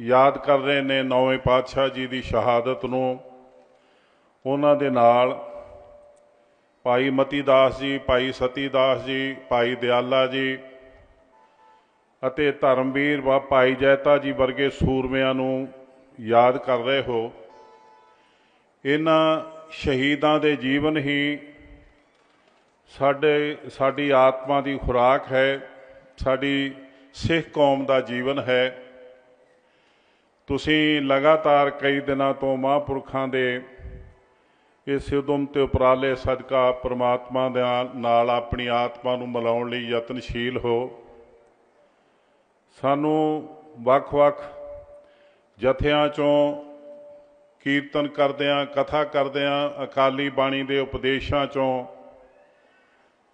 ਯਾਦ ਕਰ ਰਹੇ ਨੇ ਨੌਵੇਂ ਪਾਤਸ਼ਾਹ ਜੀ ਦੀ ਸ਼ਹਾਦਤ ਨੂੰ। ਉਹਨਾਂ ਦੇ ਨਾਲ ਭਾਈ ਮਤੀ ਦਾਸ ਜੀ, ਭਾਈ ਸਤੀ ਦਾਸ ਜੀ, ਭਾਈ ਦਿਆਲਾ ਜੀ ਅਤੇ ਧਰਮਵੀਰ ਵਾ ਭਾਈ ਜੈਤਾ ਜੀ ਵਰਗੇ ਸੂਰਮਿਆਂ ਨੂੰ ਯਾਦ ਕਰ ਰਹੇ ਹੋ। ਇਹਨਾਂ ਸ਼ਹੀਦਾਂ ਦੇ ਜੀਵਨ ਹੀ ਸਾਡੇ, ਸਾਡੀ ਆਤਮਾ ਦੀ ਖੁਰਾਕ ਹੈ, ਸਾਡੀ ਸਿੱਖ ਕੌਮ ਦਾ ਜੀਵਨ ਹੈ। ਤੁਸੀਂ ਲਗਾਤਾਰ ਕਈ ਦਿਨਾਂ ਤੋਂ ਮਹਾਂਪੁਰਖਾਂ ਦੇ ਇਸ ਉਦਮ ਤੇ ਉਪਰਾਲੇ ਸਦਕਾ ਪ੍ਰਮਾਤਮਾ ਦੇ ਨਾਲ ਆਪਣੀ ਆਤਮਾ ਨੂੰ ਮਿਲਾਉਣ ਲਈ ਯਤਨਸ਼ੀਲ ਹੋ। ਸਾਨੂੰ ਵੱਖ-ਵੱਖ ਜਥਿਆਂ ਚੋਂ ਕੀਰਤਨ ਕਰਦਿਆਂ, ਕਥਾ ਕਰਦਿਆਂ, ਅਕਾਲੀ ਬਾਣੀ ਦੇ ਉਪਦੇਸ਼ਾਂ ਚੋਂ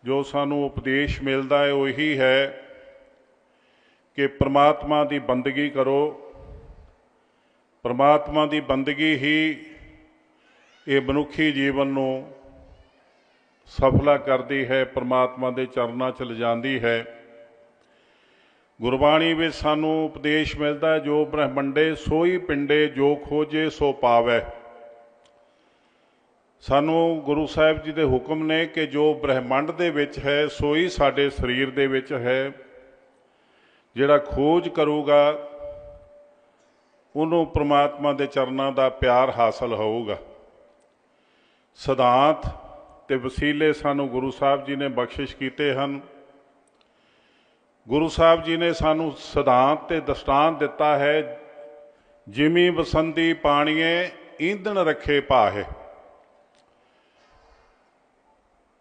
ਜੋ ਸਾਨੂੰ ਉਪਦੇਸ਼ ਮਿਲਦਾ ਹੈ, ਉਹ ਇਹੀ ਹੈ ਕਿ ਪ੍ਰਮਾਤਮਾ ਦੀ ਬੰਦਗੀ ਕਰੋ। ਪਰਮਾਤਮਾ ਦੀ ਬੰਦਗੀ ਹੀ ਇਹ ਮਨੁੱਖੀ ਜੀਵਨ ਨੂੰ ਸਫਲਾ ਕਰਦੀ ਹੈ, ਪਰਮਾਤਮਾ ਦੇ ਚਰਨਾਂ 'ਚ ਲਿਜਾਂਦੀ ਹੈ। ਗੁਰਬਾਣੀ ਵਿੱਚ ਸਾਨੂੰ ਉਪਦੇਸ਼ ਮਿਲਦਾ ਹੈ, ਜੋ ਬ੍ਰਹਮੰਡੇ ਸੋਈ ਪਿੰਡੇ ਜੋ ਖੋਜੇ ਸੋ ਪਾਵੈ। ਸਾਨੂੰ ਗੁਰੂ ਸਾਹਿਬ ਜੀ ਦੇ ਹੁਕਮ ਨੇ ਕਿ ਜੋ ਬ੍ਰਹਮੰਡ ਦੇ ਵਿੱਚ ਹੈ, ਸੋਈ ਸਾਡੇ ਸਰੀਰ ਦੇ ਵਿੱਚ ਹੈ। ਜਿਹੜਾ ਖੋਜ ਕਰੂਗਾ ਉਹਨੂੰ ਪ੍ਰਮਾਤਮਾ ਦੇ ਚਰਨਾਂ ਦਾ ਪਿਆਰ ਹਾਸਲ ਹੋਊਗਾ। ਸਿਧਾਂਤ ਤੇ ਵਸੀਲੇ ਸਾਨੂੰ ਗੁਰੂ ਸਾਹਿਬ ਜੀ ਨੇ ਬਖਸ਼ਿਸ਼ ਕੀਤੇ ਹਨ। ਗੁਰੂ ਸਾਹਿਬ ਜੀ ਨੇ ਸਾਨੂੰ ਸਿਧਾਂਤ ਤੇ ਦਸਤਾਨ ਦਿੱਤਾ ਹੈ ਜਿਮੀ ਬਸੰਦੀ ਪਾਣੀਏ ਈਂਧਣ ਰੱਖੇ ਪਾਹੇ।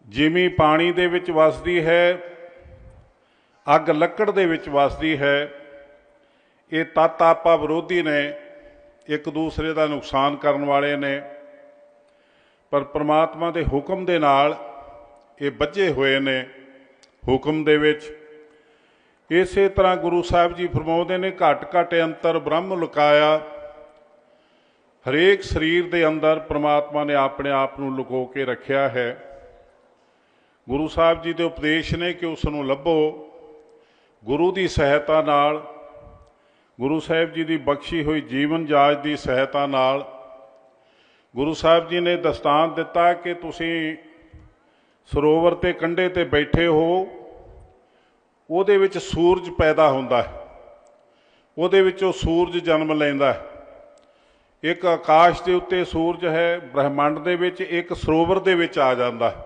ਜਿਮੀ ਪਾਣੀ ਦੇ ਵਿੱਚ ਵਸਦੀ ਹੈ, ਅੱਗ ਲੱਕੜ ਦੇ ਵਿੱਚ ਵਸਦੀ ਹੈ ਇਹ ਤਤ ਆਪਾ ਵਿਰੋਧੀ ਨੇ, ਇੱਕ ਦੂਸਰੇ ਦਾ ਨੁਕਸਾਨ ਕਰਨ ਵਾਲੇ ਨੇ। ਪਰ ਪ੍ਰਮਾਤਮਾ ਦੇ ਹੁਕਮ ਦੇ ਨਾਲ ਇਹ ਬੱਝੇ ਹੋਏ ਨੇ ਹੁਕਮ ਦੇ ਵਿੱਚ। ਇਸੇ ਤਰ੍ਹਾਂ ਗੁਰੂ ਸਾਹਿਬ ਜੀ ਫਰਮਾਉਂਦੇ ਨੇ, ਘਟ ਘਟ ਅੰਤਰ ਬ੍ਰਹਮ ਲੁਕਾਇਆ। ਹਰੇਕ ਸਰੀਰ ਦੇ ਅੰਦਰ ਪ੍ਰਮਾਤਮਾ ਨੇ ਆਪਣੇ ਆਪ ਨੂੰ ਲੁਕੋ ਕੇ ਰੱਖਿਆ ਹੈ। ਗੁਰੂ ਸਾਹਿਬ ਜੀ ਦੇ ਉਪਦੇਸ਼ ਨੇ ਕਿ ਉਸ ਨੂੰ ਲੱਭੋ। ਗੁਰੂ ਦੀ ਸਹਾਇਤਾ ਨਾਲ ਗੁਰੂ ਸਾਹਿਬ ਜੀ ਦੀ ਬਖਸ਼ੀ ਹੋਈ ਜੀਵਨ ਜਾਚ ਦੀ ਸਹਾਇਤਾ ਨਾਲ ਗੁਰੂ ਸਾਹਿਬ ਜੀ ਨੇ ਦਸਤਾਨ ਦਿੱਤਾ ਕਿ ਤੁਸੀਂ ਸਰੋਵਰ ਤੇ ਕੰਢੇ ਤੇ ਬੈਠੇ ਹੋ, ਉਹਦੇ ਵਿੱਚ ਸੂਰਜ ਪੈਦਾ ਹੁੰਦਾ ਹੈ। ਉਹਦੇ ਵਿੱਚੋਂ ਸੂਰਜ ਜਨਮ ਲੈਂਦਾ ਹੈ। ਇੱਕ ਆਕਾਸ਼ ਦੇ ਉੱਤੇ ਸੂਰਜ ਹੈ, ਬ੍ਰਹਿਮੰਡ ਦੇ ਵਿੱਚ ਇੱਕ ਸਰੋਵਰ ਦੇ ਵਿੱਚ ਆ ਜਾਂਦਾ ਹੈ।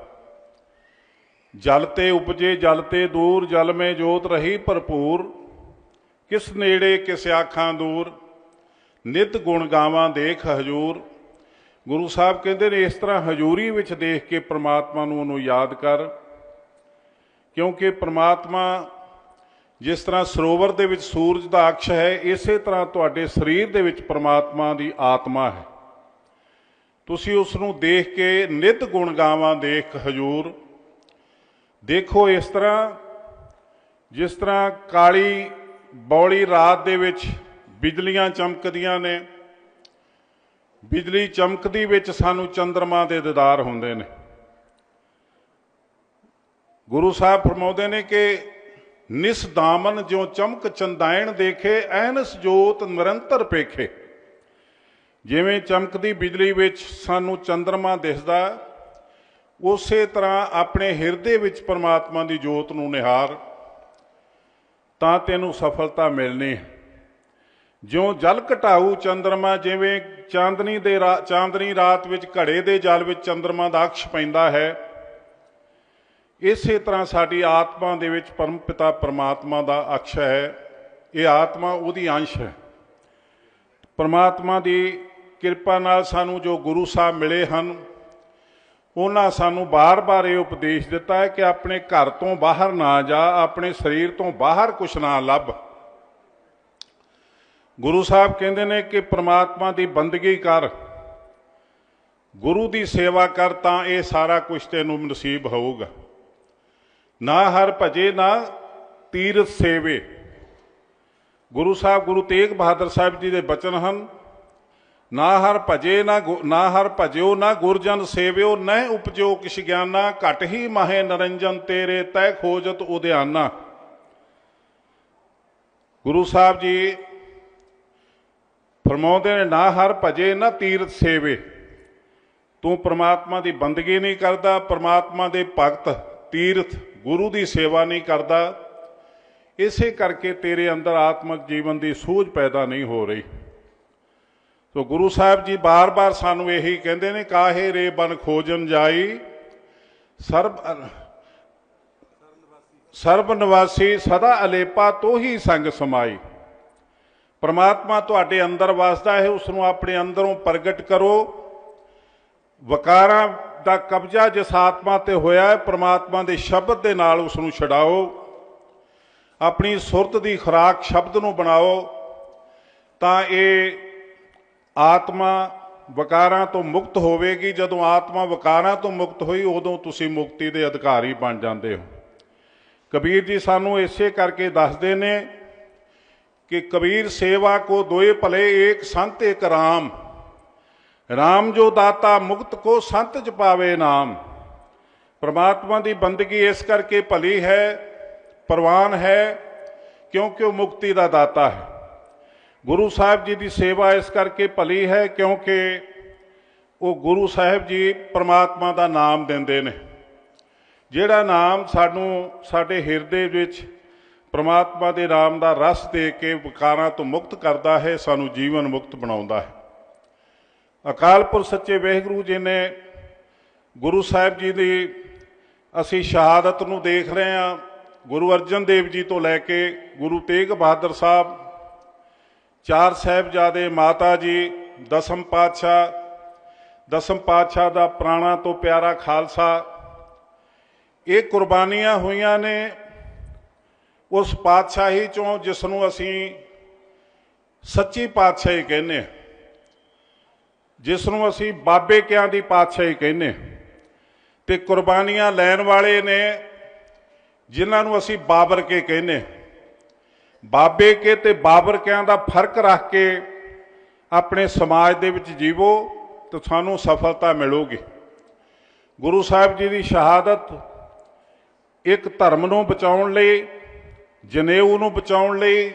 ਜਲ ਤੇ ਉਪਜੇ, ਜਲ ਤੇ ਦੂਰ, ਜਲ ਮੇ ਜੋਤ ਰਹੀ ਭਰਪੂਰ। ਕਿਸ ਨੇੜੇ ਕਿਸ ਆਖਾਂ ਦੂਰ? ਨਿਤ ਗੁਣ ਗਾਵਾਂ ਦੇਖ ਹਜੂਰ। ਗੁਰੂ ਸਾਹਿਬ ਕਹਿੰਦੇ ਨੇ, ਇਸ ਤਰ੍ਹਾਂ ਹਜੂਰੀ ਵਿੱਚ ਦੇਖ ਕੇ ਪ੍ਰਮਾਤਮਾ ਨੂੰ ਉਹਨੂੰ ਯਾਦ ਕਰ। ਕਿਉਂਕਿ ਪ੍ਰਮਾਤਮਾ ਜਿਸ ਤਰ੍ਹਾਂ ਸਰੋਵਰ ਦੇ ਵਿੱਚ ਸੂਰਜ ਦਾ ਅਕਸ਼ ਹੈ, ਇਸੇ ਤਰ੍ਹਾਂ ਤੁਹਾਡੇ ਸਰੀਰ ਦੇ ਵਿੱਚ ਪ੍ਰਮਾਤਮਾ ਦੀ ਆਤਮਾ ਹੈ। ਤੁਸੀਂ ਉਸ ਨੂੰ ਦੇਖ ਕੇ ਨਿਤ ਗੁਣ ਗਾਵਾਂ ਦੇਖ ਹਜੂਰ। ਦੇਖੋ ਇਸ ਤਰ੍ਹਾਂ ਜਿਸ ਤਰ੍ਹਾਂ ਕਾਲੀ ਬੌਲੀ ਰਾਤ ਦੇ ਵਿੱਚ ਬਿਜਲੀਆਂ ਚਮਕਦੀਆਂ ਨੇ। ਬਿਜਲੀ ਚਮਕਦੀ ਵਿੱਚ ਸਾਨੂੰ ਚੰ드ਰਮਾ ਦੇ ਦੀਦਾਰ ਹੁੰਦੇ ਨੇ। ਗੁਰੂ ਸਾਹਿਬ ਫਰਮਾਉਂਦੇ ਨੇ ਕਿ ਨਿਸ ਦਾਮਨ ਜੋ ਚਮਕ ਚੰਦਾਇਣ ਦੇਖੇ, ਐਨਸ ਜੋਤ ਨਿਰੰਤਰ ਪੇਖੇ। ਜਿਵੇਂ ਚਮਕਦੀ ਬਿਜਲੀ ਵਿੱਚ ਸਾਨੂੰ ਚੰ드ਰਮਾ ਦਿਸਦਾ, ਉਸੇ ਤਰ੍ਹਾਂ ਆਪਣੇ ਹਿਰਦੇ ਵਿੱਚ ਪਰਮਾਤਮਾ ਦੀ ਜੋਤ ਨੂੰ ਨਿਹਾਰ ਤਾਂ ਤੈਨੂੰ ਸਫਲਤਾ ਮਿਲਣੀ। ਹੈ ਜਿਉਂ ਜਲ ਘਟਾਊ ਚੰ드ਰਮਾ ਜਿਵੇਂ ਚਾਂਦਨੀ ਦੇ ਚਾਂਦਨੀ ਰਾਤ ਵਿੱਚ ਘੜੇ ਦੇ ਜਲ ਵਿੱਚ ਚੰ드ਰਮਾ ਦਾ ਅਕਸ਼ ਪੈਂਦਾ ਹੈ, ਇਸੇ ਤਰ੍ਹਾਂ ਸਾਡੀ ਆਤਮਾ ਦੇ ਵਿੱਚ ਪਰਮ ਪਿਤਾ ਪਰਮਾਤਮਾ ਦਾ ਅਕਸ਼ ਹੈ। ਇਹ ਆਤਮਾ ਉਹਦੀ ਅੰਸ਼ ਹੈ। ਪਰਮਾਤਮਾ ਦੀ ਕਿਰਪਾ ਨਾਲ ਸਾਨੂੰ ਜੋ ਗੁਰੂ ਸਾਹਿਬ ਮਿਲੇ ਹਨ ਉਹਨਾਂ ਸਾਨੂੰ ਬਾਰ-ਬਾਰ ਇਹ ਉਪਦੇਸ਼ ਦਿੱਤਾ ਹੈ ਕਿ ਆਪਣੇ ਘਰ ਤੋਂ ਬਾਹਰ ਨਾ ਜਾ, ਆਪਣੇ ਸਰੀਰ ਤੋਂ ਬਾਹਰ ਕੁਛ ਨਾ ਲੱਭ। ਗੁਰੂ ਸਾਹਿਬ ਕਹਿੰਦੇ ਨੇ ਕਿ ਪ੍ਰਮਾਤਮਾ ਦੀ ਬੰਦਗੀ ਕਰ। ਗੁਰੂ ਦੀ ਸੇਵਾ ਕਰ ਤਾਂ ਇਹ ਸਾਰਾ ਕੁਝ ਤੈਨੂੰ ਨਸੀਬ ਹੋਊਗਾ। ਨਾ ਹਰ ਭਜੇ, ਨਾ ਤੀਰਥ ਸੇਵੇ। ਗੁਰੂ ਸਾਹਿਬ, ਗੁਰੂ ਤੇਗ ਬਹਾਦਰ ਸਾਹਿਬ ਜੀ ਦੇ ਬਚਨ ਹਨ। ਨਾ ਹਰ ਭਜੇ ਨਾ ਨਾ ਹਰ ਭਜਿਓ, ਨਾ ਗੁਰਜਨ ਸੇਵਿਓ, ਨਹਿ ਉਪਜੋ ਕਿਛ ਗਿਆਨਾ, ਘਟ ਹੀ ਮਾਹੇ ਨਰੰਜਨ ਤੇਰੇ ਤੈ ਖੋਜਤ ਉਦਿਆਨਾ। ਗੁਰੂ ਸਾਹਿਬ ਜੀ ਫਰਮਾਉਂਦੇ ਨੇ, ਨਾ ਹਰ ਭਜੇ, ਨਾ ਤੀਰਥ ਸੇਵੇ। ਤੂੰ ਪ੍ਰਮਾਤਮਾ ਦੀ ਬੰਦਗੀ ਨਹੀਂ ਕਰਦਾ, ਪ੍ਰਮਾਤਮਾ ਦੇ ਭਗਤ, ਤੀਰਥ, ਗੁਰੂ ਦੀ ਸੇਵਾ ਨਹੀਂ ਕਰਦਾ। ਇਸੇ ਕਰਕੇ ਤੇਰੇ ਅੰਦਰ ਆਤਮਿਕ ਜੀਵਨ ਦੀ ਸੂਝ ਪੈਦਾ ਨਹੀਂ ਹੋ ਰਹੀ। ਸੋ ਗੁਰੂ ਸਾਹਿਬ ਜੀ ਬਾਰ-ਬਾਰ ਸਾਨੂੰ ਇਹੀ ਕਹਿੰਦੇ ਨੇ, ਕਾਹੇ ਰੇ ਬਨ ਖੋਜਨ ਜਾਈ? ਸਰਬ ਸਰਬ ਨਿਵਾਸੀ ਸਦਾ ਅਲੇਪਾ ਤੋਂ ਹੀ ਸੰਗ ਸਮਾਈ। ਪਰਮਾਤਮਾ ਤੁਹਾਡੇ ਅੰਦਰ ਵਸਦਾ ਹੈ ਉਸ ਨੂੰ ਆਪਣੇ ਅੰਦਰੋਂ ਪ੍ਰਗਟ ਕਰੋ। ਵਕਾਰਾਂ ਦਾ ਕਬਜ਼ਾ ਜਿਸ ਆਤਮਾ ਤੇ ਹੋਇਆ ਹੈ, ਪਰਮਾਤਮਾ ਦੇ ਸ਼ਬਦ ਦੇ ਨਾਲ ਉਸ ਨੂੰ ਛਡਾਓ। ਆਪਣੀ ਸੁਰਤ ਦੀ ਖੁਰਾਕ ਸ਼ਬਦ ਨੂੰ ਬਣਾਓ। ਤਾਂ ਇਹ ਆਤਮਾ ਵਕਾਰਾਂ ਤੋਂ ਮੁਕਤ ਹੋਵੇਗੀ। ਜਦੋਂ ਆਤਮਾ ਵਕਾਰਾਂ ਤੋਂ ਮੁਕਤ ਹੋਈ, ਉਦੋਂ ਤੁਸੀਂ ਮੁਕਤੀ ਦੇ ਅਧਿਕਾਰੀ ਬਣ ਜਾਂਦੇ ਹੋ। ਕਬੀਰ ਜੀ ਸਾਨੂੰ ਇਸੇ ਕਰਕੇ ਦੱਸਦੇ ਨੇ ਕਿ ਕਬੀਰ ਸੇਵਾ ਕੋ ਦੋਏ ਭਲੇ ਏਕ ਸੰਤ ਏਕ ਰਾਮ। ਰਾਮ ਜੋ ਦਾਤਾ ਮੁਕਤ ਕੋ ਸੰਤ ਚ ਪਾਵੇ ਨਾਮ। ਪ੍ਰਮਾਤਮਾ ਦੀ ਬੰਦਗੀ ਇਸ ਕਰਕੇ ਭਲੀ ਹੈ, ਪ੍ਰਵਾਨ ਹੈ, ਕਿਉਂਕਿ ਉਹ ਮੁਕਤੀ ਦਾ ਦਾਤਾ ਹੈ। ਗੁਰੂ ਸਾਹਿਬ ਜੀ ਦੀ ਸੇਵਾ ਇਸ ਕਰਕੇ ਭਲੀ ਹੈ ਕਿਉਂਕਿ ਉਹ ਗੁਰੂ ਸਾਹਿਬ ਜੀ ਪ੍ਰਮਾਤਮਾ ਦਾ ਨਾਮ ਦਿੰਦੇ ਨੇ। ਜਿਹੜਾ ਨਾਮ ਸਾਨੂੰ ਸਾਡੇ ਹਿਰਦੇ ਵਿੱਚ ਪ੍ਰਮਾਤਮਾ ਦੇ ਨਾਮ ਦਾ ਰਸ ਦੇ ਕੇ ਵਿਕਾਰਾਂ ਤੋਂ ਮੁਕਤ ਕਰਦਾ ਹੈ, ਸਾਨੂੰ ਜੀਵਨ ਮੁਕਤ ਬਣਾਉਂਦਾ ਹੈ। ਅਕਾਲ ਪੁਰਖ ਸੱਚੇ ਵਾਹਿਗੁਰੂ ਜੀ ਨੇ ਗੁਰੂ ਸਾਹਿਬ ਜੀ ਦੀ ਅਸੀਂ ਸ਼ਹਾਦਤ ਨੂੰ ਦੇਖ ਰਹੇ ਹਾਂ। ਗੁਰੂ ਅਰਜਨ ਦੇਵ ਜੀ ਤੋਂ ਲੈ ਕੇ ਗੁਰੂ ਤੇਗ ਬਹਾਦਰ ਸਾਹਿਬ ਚਾਰ ਸਾਹਿਬਜ਼ਾਦੇ ਮਾਤਾ ਜੀ, ਦਸਮ ਪਾਤਸ਼ਾਹ ਦਸਮ ਪਾਤਸ਼ਾਹ ਦਾ ਪ੍ਰਾਣਾ ਤੋਂ ਪਿਆਰਾ ਖਾਲਸਾ। ਇਹ ਕੁਰਬਾਨੀਆਂ ਹੋਈਆਂ ਨੇ ਉਸ ਪਾਤਸ਼ਾਹੀ ਚੋਂ, ਜਿਸ ਨੂੰ ਅਸੀਂ ਸੱਚੀ ਪਾਤਸ਼ਾਹੀ ਕਹਿੰਦੇ ਜਿਸ ਨੂੰ ਅਸੀਂ ਬਾਬੇ ਕਿਆਂ ਦੀ ਪਾਤਸ਼ਾਹੀ ਕਹਿੰਦੇ ਹਾਂ। ਤੇ ਕੁਰਬਾਨੀਆਂ ਲੈਣ ਵਾਲੇ ਨੇ, ਜਿਨ੍ਹਾਂ ਨੂੰ ਅਸੀਂ ਬਾਬਰ ਕੇ ਕਹਿੰਦੇ ਬਾਬੇ ਕੇ ਤੇ ਬਾਬਰ ਕਿਆਂ ਦਾ ਫ਼ਰਕ ਰੱਖ ਕੇ ਆਪਣੇ ਸਮਾਜ ਦੇ ਵਿੱਚ ਜੀਵੋ ਤਾਂ ਸਾਨੂੰ ਸਫਲਤਾ ਮਿਲੂਗੀ। ਗੁਰੂ ਸਾਹਿਬ ਜੀ ਦੀ ਸ਼ਹਾਦਤ ਇੱਕ ਧਰਮ ਨੂੰ ਬਚਾਉਣ ਲਈ, ਜਨੇਊ ਨੂੰ ਬਚਾਉਣ ਲਈ,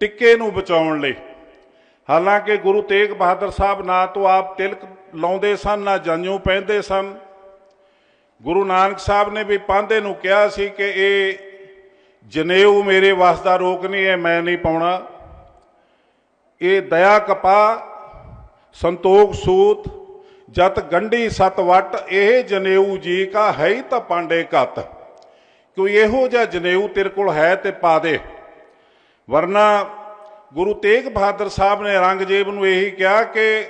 ਟਿੱਕੇ ਨੂੰ ਬਚਾਉਣ ਲਈ। ਹਾਲਾਂਕਿ ਗੁਰੂ ਤੇਗ ਬਹਾਦਰ ਸਾਹਿਬ ਨਾ ਤੋਂ ਆਪ ਤਿਲਕ ਲਾਉਂਦੇ ਸਨ, ਨਾ ਜੰਜੂ ਪਹਿਨਦੇ ਸਨ। ਗੁਰੂ ਨਾਨਕ ਸਾਹਿਬ ਨੇ ਵੀ ਪਾਂਦੇ ਨੂੰ ਕਿਹਾ ਸੀ ਕਿ ਇਹ ਜਨੇਊ ਮੇਰੇ ਵਸ ਦਾ ਰੋਕ ਨਹੀਂ ਹੈ, ਮੈਂ ਨਹੀਂ ਪਾਉਣਾ। ਇਹ ਦਇਆ ਕਪਾ ਸੰਤੋਖ ਸੂਤ, ਜਤ ਗੰਢੀ ਸਤ ਵਟ, ਇਹ ਜਨੇਊ ਜੀ ਕਾ ਹੈ ਹੀ ਤਾਂ ਪਾਂਡੇ ਘਤ। ਕੋਈ ਇਹੋ ਜਿਹਾ ਜਨੇਊ ਤੇਰੇ ਕੋਲ ਹੈ ਤੇ ਪਾ ਦੇ। ਵਰਨਾ ਗੁਰੂ ਤੇਗ ਬਹਾਦਰ ਸਾਹਿਬ ਨੇ ਰੰਗਜੇਬ ਨੂੰ ਇਹੀ ਕਿਹਾ ਕਿ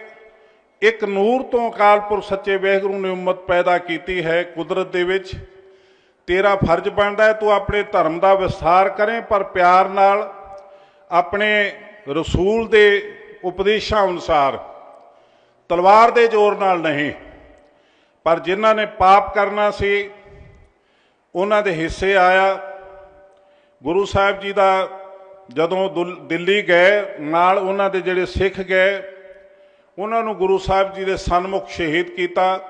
ਇੱਕ ਨੂਰ ਤੋਂ ਅਕਾਲ ਪੁਰਖ ਸੱਚੇ ਵਾਹਿਗੁਰੂ ਨੇ ਉਮਤ ਪੈਦਾ ਕੀਤੀ ਹੈ ਕੁਦਰਤ ਦੇ ਵਿੱਚ। ਤੇਰਾ ਫਰਜ਼ ਬਣਦਾ ਹੈ, ਤੂੰ ਆਪਣੇ ਧਰਮ ਦਾ ਵਿਸਥਾਰ ਕਰੇ, ਪਰ ਪਿਆਰ ਨਾਲ ਆਪਣੇ ਰਸੂਲ ਦੇ ਉਪਦੇਸ਼ਾਂ ਅਨੁਸਾਰ, ਤਲਵਾਰ ਦੇ ਜ਼ੋਰ ਨਾਲ ਨਹੀਂ। ਪਰ ਜਿਨ੍ਹਾਂ ਨੇ ਪਾਪ ਕਰਨਾ ਸੀ, ਉਹਨਾਂ ਦੇ ਹਿੱਸੇ ਆਇਆ। ਗੁਰੂ ਸਾਹਿਬ ਜੀ ਦਾ ਜਦੋਂ ਦੁਲ- ਦਿੱਲੀ ਗਏ, ਨਾਲ ਉਹਨਾਂ ਦੇ ਜਿਹੜੇ ਸਿੱਖ ਗਏ, ਉਹਨਾਂ ਨੂੰ ਗੁਰੂ ਸਾਹਿਬ ਜੀ ਦੇ ਸਨਮੁਖ ਸ਼ਹੀਦ ਕੀਤਾ।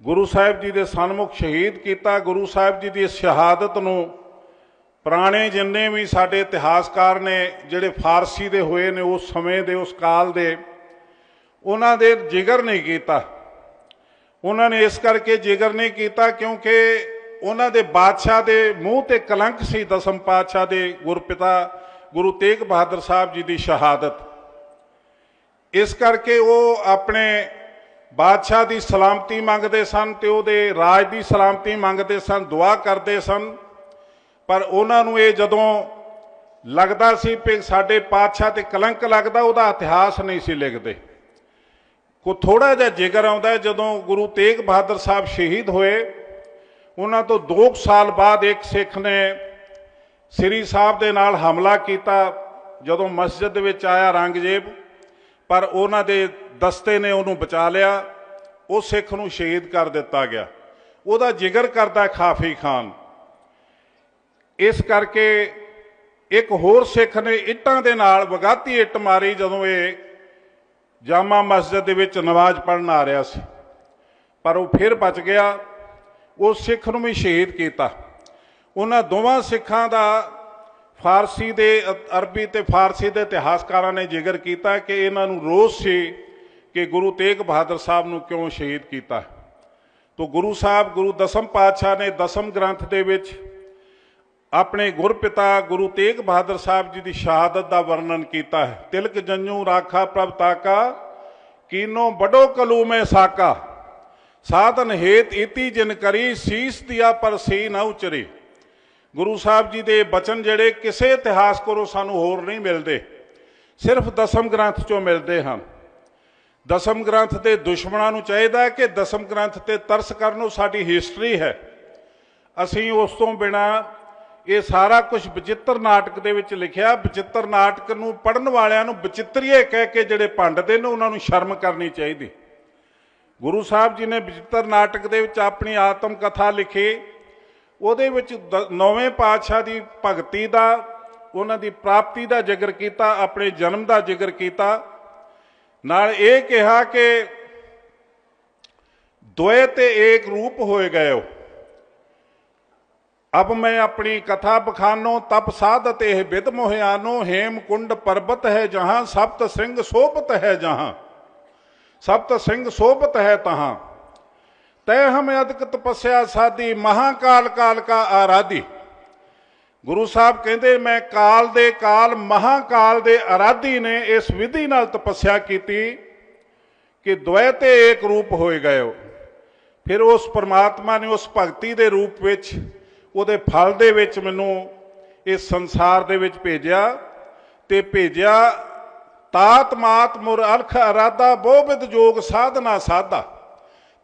ਗੁਰੂ ਸਾਹਿਬ ਜੀ ਦੇ ਸਨਮੁਖ ਸ਼ਹੀਦ ਕੀਤਾ, ਗੁਰੂ ਸਾਹਿਬ ਜੀ ਦੀ ਸ਼ਹਾਦਤ ਨੂੰ ਪੁਰਾਣੇ ਜਿੰਨੇ ਵੀ ਸਾਡੇ ਇਤਿਹਾਸਕਾਰ ਨੇ, ਜਿਹੜੇ ਫਾਰਸੀ ਦੇ ਹੋਏ ਨੇ ਉਸ ਸਮੇਂ ਦੇ, ਉਸ ਕਾਲ ਦੇ, ਉਹਨਾਂ ਦੇ ਜ਼ਿਕਰ ਨਹੀਂ ਕੀਤਾ। ਉਹਨਾਂ ਨੇ ਇਸ ਕਰਕੇ ਜ਼ਿਕਰ ਨਹੀਂ ਕੀਤਾ ਕਿਉਂਕਿ ਉਹਨਾਂ ਦੇ ਬਾਦਸ਼ਾਹ ਦੇ ਮੂੰਹ ਤੇ ਕਲੰਕ ਸੀ ਦਸਮ ਪਾਤਸ਼ਾਹ ਦੇ ਗੁਰਪਿਤਾ ਗੁਰੂ ਤੇਗ ਬਹਾਦਰ ਸਾਹਿਬ ਜੀ ਦੀ ਸ਼ਹਾਦਤ। ਇਸ ਕਰਕੇ ਉਹ ਆਪਣੇ ਬਾਦਸ਼ਾਹ ਦੀ ਸਲਾਮਤੀ ਮੰਗਦੇ ਸਨ ਤੇ ਉਹਦੇ ਰਾਜ ਦੀ ਸਲਾਮਤੀ ਮੰਗਦੇ ਸਨ, ਦੁਆ ਕਰਦੇ ਸਨ। ਪਰ ਉਹਨਾਂ ਨੂੰ ਇਹ ਜਦੋਂ ਲੱਗਦਾ ਸੀ ਕਿ ਸਾਡੇ ਪਾਤਸ਼ਾਹ ਤੇ ਕਲੰਕ ਲੱਗਦਾ, ਉਹਦਾ ਇਤਿਹਾਸ ਨਹੀਂ ਸੀ ਲਿਖਦੇ। ਕੋ ਥੋੜਾ ਜਿਹਾ ਜ਼ਿਕਰ ਆਉਂਦਾ ਜਦੋਂ ਗੁਰੂ ਤੇਗ ਬਹਾਦਰ ਸਾਹਿਬ ਸ਼ਹੀਦ ਹੋਏ, ਉਹਨਾਂ ਤੋਂ 2 ਸਾਲ ਬਾਅਦ ਇੱਕ ਸਿੱਖ ਨੇ ਸ੍ਰੀ ਸਾਹਿਬ ਦੇ ਨਾਲ ਹਮਲਾ ਕੀਤਾ, ਜਦੋਂ ਮਸਜਿਦ ਦੇ ਵਿੱਚ ਆਇਆ ਰੰਗਜੇਬ। ਪਰ ਉਹਨਾਂ ਦੇ ਦਸਤੇ ਨੇ ਉਹਨੂੰ ਬਚਾ ਲਿਆ, ਉਹ ਸਿੱਖ ਨੂੰ ਸ਼ਹੀਦ ਕਰ ਦਿੱਤਾ ਗਿਆ। ਉਹਦਾ ਜ਼ਿਕਰ ਕਰਦਾ ਖਾਫੀ ਖਾਨ। ਇਸ ਕਰਕੇ ਇੱਕ ਹੋਰ ਸਿੱਖ ਨੇ ਇੱਟਾਂ ਦੇ ਨਾਲ ਵਗਾਤੀ ਇੱਟ ਮਾਰੀ ਜਦੋਂ ਇਹ ਜਾਮਾ ਮਸਜਿਦ ਦੇ ਵਿੱਚ ਨਮਾਜ਼ ਪੜਨ ਆ ਰਿਹਾ ਸੀ। ਪਰ ਉਹ ਫਿਰ ਬਚ ਗਿਆ। ਉਹ ਸਿੱਖ ਨੂੰ ਵੀ ਸ਼ਹੀਦ ਕੀਤਾ। ਉਹਨਾਂ ਦੋਵਾਂ ਸਿੱਖਾਂ ਦਾ ਫਾਰਸੀ ਦੇ ਅਰਬੀ ਤੇ ਫਾਰਸੀ ਦੇ ਇਤਿਹਾਸਕਾਰਾਂ ਨੇ ਜ਼ਿਕਰ ਕੀਤਾ ਕਿ ਇਹਨਾਂ ਨੂੰ ਰੋਸ ਸੀ ਕਿ ਗੁਰੂ ਤੇਗ ਬਹਾਦਰ ਸਾਹਿਬ ਨੂੰ ਕਿਉਂ ਸ਼ਹੀਦ ਕੀਤਾ? ਤੋ ਗੁਰੂ ਸਾਹਿਬ, ਗੁਰੂ ਦਸਮ ਪਾਤਸ਼ਾਹ ਨੇ ਦਸਮ ਗ੍ਰੰਥ ਦੇ ਵਿੱਚ ਆਪਣੇ ਗੁਰਪਿਤਾ ਗੁਰੂ ਤੇਗ ਬਹਾਦਰ ਸਾਹਿਬ ਜੀ ਦੀ ਸ਼ਹਾਦਤ ਦਾ ਵਰਣਨ ਕੀਤਾ ਹੈ। ਤਿਲਕ ਜੰਜੂ ਰਾਖਾ ਪ੍ਰਭ ਤਾਕਾ, ਕੀਨੋ ਬਡੋ ਕਲੂ ਮੇ ਸਾਕਾ। ਸਾਧਨ ਹੇਤ ਇਤੀ ਜਿਨ ਕਰੀ, ਸੀਸ ਦਿਆ ਪਰ ਸੀ ਨਾ ਉਚਰੇ। ਗੁਰੂ ਸਾਹਿਬ ਜੀ ਦੇ ਬਚਨ ਜਿਹੜੇ ਕਿਸੇ ਇਤਿਹਾਸ ਕੋਲੋਂ ਸਾਨੂੰ ਹੋਰ ਨਹੀਂ ਮਿਲਦੇ। ਸਿਰਫ ਦਸਮ ਗ੍ਰੰਥ ਚੋਂ ਮਿਲਦੇ ਹਨ। ਦਸਮ ਗ੍ਰੰਥ ਦੇ ਦੁਸ਼ਮਣਾਂ ਨੂੰ ਚਾਹੀਦਾ ਕਿ ਦਸਮ ਗ੍ਰੰਥ ਤੇ ਤਰਸ ਕਰਨ ਕਰਨੋਂ ਸਾਡੀ ਹਿਸਟਰੀ ਹੈ। ਅਸੀਂ ਉਸ ਤੋਂ ਬਿਨਾ ਇਹ ਸਾਰਾ ਕੁਝ ਬਚਿੱਤਰ ਨਾਟਕ ਦੇ ਵਿੱਚ ਲਿਖਿਆ। ਬਚਿੱਤਰ ਨਾਟਕ ਨੂੰ ਪੜਨ ਵਾਲਿਆਂ ਨੂੰ ਬਚਿੱਤਰੀਏ ਕਹਿ ਕੇ ਜਿਹੜੇ ਭੰਡਦੇ ਨੇ ਉਹਨਾਂ ਨੂੰ ਸ਼ਰਮ ਕਰਨੀ ਚਾਹੀਦੀ। ਗੁਰੂ ਸਾਹਿਬ ਜੀ ਨੇ ਬਚਿੱਤਰ ਨਾਟਕ ਦੇ ਵਿੱਚ ਆਪਣੀ ਆਤਮ ਕਥਾ ਲਿਖੀ। ਉਹਦੇ ਵਿੱਚ ਦ- ਨੌਵੇਂ ਪਾਤਸ਼ਾਹ ਦੀ ਭਗਤੀ ਦਾ, ਉਹਨਾਂ ਦੀ ਪ੍ਰਾਪਤੀ ਦਾ ਜ਼ਿਕਰ ਕੀਤਾ, ਆਪਣੇ ਜਨਮ ਦਾ ਜ਼ਿਕਰ ਕੀਤਾ। ਨਾਲ ਇਹ ਕਿਹਾ ਕਿ ਦੋਏ ਤੇ ਏਕ ਰੂਪ ਹੋਏ ਗਏ ਹੋ। ਅਬ ਮੈਂ ਆਪਣੀ ਕਥਾ ਬਖਾਨੋ, ਤਪ ਸਾਧਤ ਇਹ ਵਿਦ ਮੋਹਿਆਨੋ, ਹੇਮ ਕੁੰਡ ਪਰਬਤ ਹੈ ਜਹਾਂ, ਸਪਤ ਸਿੰਘ ਸੋਭਤ ਹੈ ਜਹਾਂ। ਸਪਤ ਸਿੰਘ ਸੋਭਤ ਹੈ ਤਹਾਂ। ਤੈ ਹਮ ਅਦਕ ਤਪੱਸਿਆ ਸਾਦੀ ਮਹਾਕਾਲ ਕਾਲ ਕਾ ਆਰਾਧੀ। ਗੁਰੂ ਸਾਹਿਬ ਕਹਿੰਦੇ, ਮੈਂ ਕਾਲ ਦੇ ਕਾਲ, ਮਹਾਕਾਲ ਦੇ ਆਰਾਧੀ ਨੇ ਇਸ ਵਿਧੀ ਨਾਲ ਤਪੱਸਿਆ ਕੀਤੀ ਕਿ ਦੁਐ ਤੇ ਏਕ ਰੂਪ ਹੋਏ ਗਏ ਹੋ। ਫਿਰ ਉਸ ਪਰਮਾਤਮਾ ਨੇ ਉਸ ਭਗਤੀ ਦੇ ਰੂਪ ਵਿੱਚ, ਉਹਦੇ ਫਲ ਦੇ ਵਿੱਚ ਮੈਨੂੰ ਇਸ ਸੰਸਾਰ ਦੇ ਵਿੱਚ ਭੇਜਿਆ ਤੇ ਭੇਜਿਆ, ਤਾਤ ਮਾਤ ਮੁਰ ਅਲਖ ਅਰਾਦਾ ਬੋਬਿਦ ਜੋਗ ਸਾਧਨਾ ਸਾਧਾ।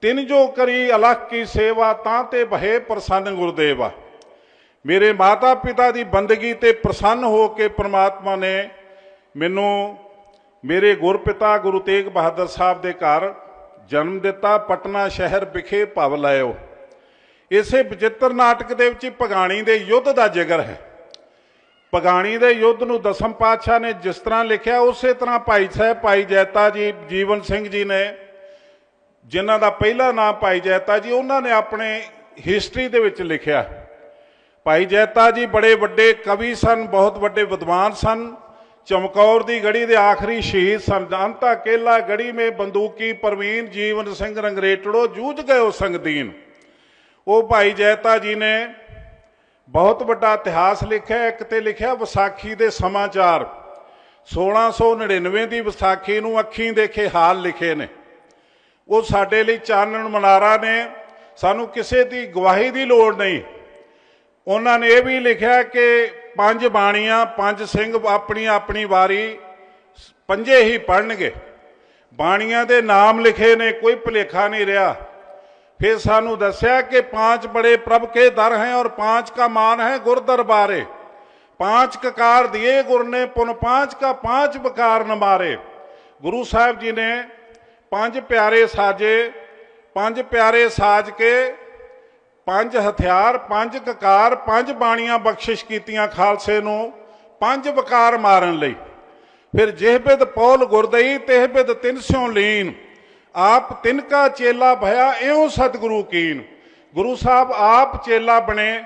ਤਿਨ ਜੋ ਕਰੀ ਅਲਖ ਕੀ ਸੇਵਾ, ਤਾਂ ਤੇ ਬਹੇ ਪ੍ਰਸੰਨ ਗੁਰਦੇਵਾ। ਮੇਰੇ ਮਾਤਾ ਪਿਤਾ ਦੀ ਬੰਦਗੀ ਤੇ ਪ੍ਰਸੰਨ ਹੋ ਕੇ ਪ੍ਰਮਾਤਮਾ ਨੇ ਮੈਨੂੰ ਮੇਰੇ ਗੁਰਪਿਤਾ ਗੁਰੂ ਤੇਗ ਬਹਾਦਰ ਸਾਹਿਬ ਦੇ ਘਰ ਜਨਮ ਦਿੱਤਾ, ਪਟਨਾ ਸ਼ਹਿਰ ਵਿਖੇ ਭਵ ਲਾਇਓ। ਇਸੇ ਬਚਿੱਤਰ ਨਾਟਕ ਦੇ ਵਿੱਚ ਹੀ ਪਗਾਣੀ ਦੇ ਯੁੱਧ ਦਾ ਜ਼ਿਕਰ ਹੈ। ਪਗਾਣੀ ਦੇ ਯੁੱਧ ਨੂੰ ਦਸਮ ਪਾਤਸ਼ਾਹ ਨੇ ਜਿਸ ਤਰ੍ਹਾਂ ਲਿਖਿਆ, ਉਸੇ ਤਰ੍ਹਾਂ ਭਾਈ ਸਾਹਿਬ, ਭਾਈ ਜੈਤਾ ਜੀ, ਜੀਵਨ ਸਿੰਘ ਜੀ ਨੇ, ਜਿਨ੍ਹਾਂ ਦਾ ਪਹਿਲਾ ਨਾਮ ਭਾਈ ਜੈਤਾ ਜੀ, ਉਹਨਾਂ ਨੇ ਆਪਣੇ ਹਿਸਟਰੀ ਦੇ ਵਿੱਚ ਲਿਖਿਆ। ਭਾਈ ਜੈਤਾ ਜੀ ਬੜੇ ਵੱਡੇ ਕਵੀ ਸਨ, ਬਹੁਤ ਵੱਡੇ ਵਿਦਵਾਨ ਸਨ। ਚਮਕੌਰ ਦੀ ਗੜੀ ਦੇ ਆਖਰੀ ਸ਼ਹੀਦ ਸਨ। ਅੰਤਾ ਕੇਲਾ ਗੜੀ ਮੇ ਬੰਦੂਕੀ ਪ੍ਰਵੀਨ ਜੀਵਨ ਸਿੰਘ ਰੰਗਰੇਟੜੋ ਜੂਝ ਗਏ ਉਹ ਸੰਗਦੀਨ। ਉਹ ਭਾਈ ਜੈਤਾ ਜੀ ਨੇ ਬਹੁਤ ਵੱਡਾ ਇਤਿਹਾਸ ਲਿਖਿਆ, ਇੱਕ ਤੇ ਲਿਖਿਆ ਵਿਸਾਖੀ ਦੇ ਸਮਾਚਾਰ। 1699 ਦੀ ਵਿਸਾਖੀ ਨੂੰ ਅੱਖੀਂ ਦੇਖੇ ਹਾਲ ਲਿਖੇ ਨੇ। ਉਹ ਸਾਡੇ ਲਈ ਚਾਨਣ ਮਨਾਰਾ ਨੇ। ਸਾਨੂੰ ਕਿਸੇ ਦੀ ਗਵਾਹੀ ਦੀ ਲੋੜ ਨਹੀਂ। ਉਹਨਾਂ ਨੇ ਇਹ ਵੀ ਲਿਖਿਆ ਕਿ ਪੰਜ ਬਾਣੀਆਂ, ਪੰਜ ਸਿੰਘ ਆਪਣੀ ਆਪਣੀ ਵਾਰੀ ਪੰਜੇ ਹੀ ਪੜਨਗੇ ਬਾਣੀਆਂ ਦੇ ਨਾਮ ਲਿਖੇ ਨੇ, ਕੋਈ ਭਲੇਖਾ ਨਹੀਂ ਰਿਹਾ। ਫਿਰ ਸਾਨੂੰ ਦੱਸਿਆ ਕਿ ਪੰਜ ਬੜੇ ਪ੍ਰਭ ਕੇ ਦਰ ਹੈ ਔਰ ਪੰਜ ਕਾ ਮਾਨ ਹੈ ਗੁਰ ਦਰਬਾਰੇ। ਪੰਜ ਕਕਾਰ ਦੀਏ ਗੁਰ ਨੇ, ਪੁਨ ਪਾਂਚ ਕਾ ਪਾਂਚ ਬਕਾਰ ਨ ਗੁਰੂ ਸਾਹਿਬ ਜੀ ਨੇ ਪੰਜ ਪਿਆਰੇ ਸਾਜੇ, ਪੰਜ ਪਿਆਰੇ ਸਾਜ ਕੇ ਪੰਜ ਹਥਿਆਰ, ਪੰਜ ਕਕਾਰ, ਪੰਜ ਬਾਣੀਆਂ ਬਖਸ਼ਿਸ਼ ਕੀਤੀਆਂ ਖਾਲਸੇ ਨੂੰ, ਪੰਜ ਵਕਾਰ ਮਾਰਨ ਲਈ। ਫਿਰ ਜਿਹਬਿਦ ਪੌਲ ਗੁਰਦਈ ਤਿਹਬਿਦ ਤਿੰਨ ਸਿਉ ਲੀਨ। ਆਪ ਤਿਨ ਕਾ ਚੇਲਾ ਭਇਆ, ਇਉਂ ਸਤਿਗੁਰੂ ਕੀਨ। ਗੁਰੂ ਸਾਹਿਬ ਆਪ ਚੇਲਾ ਬਣੇ,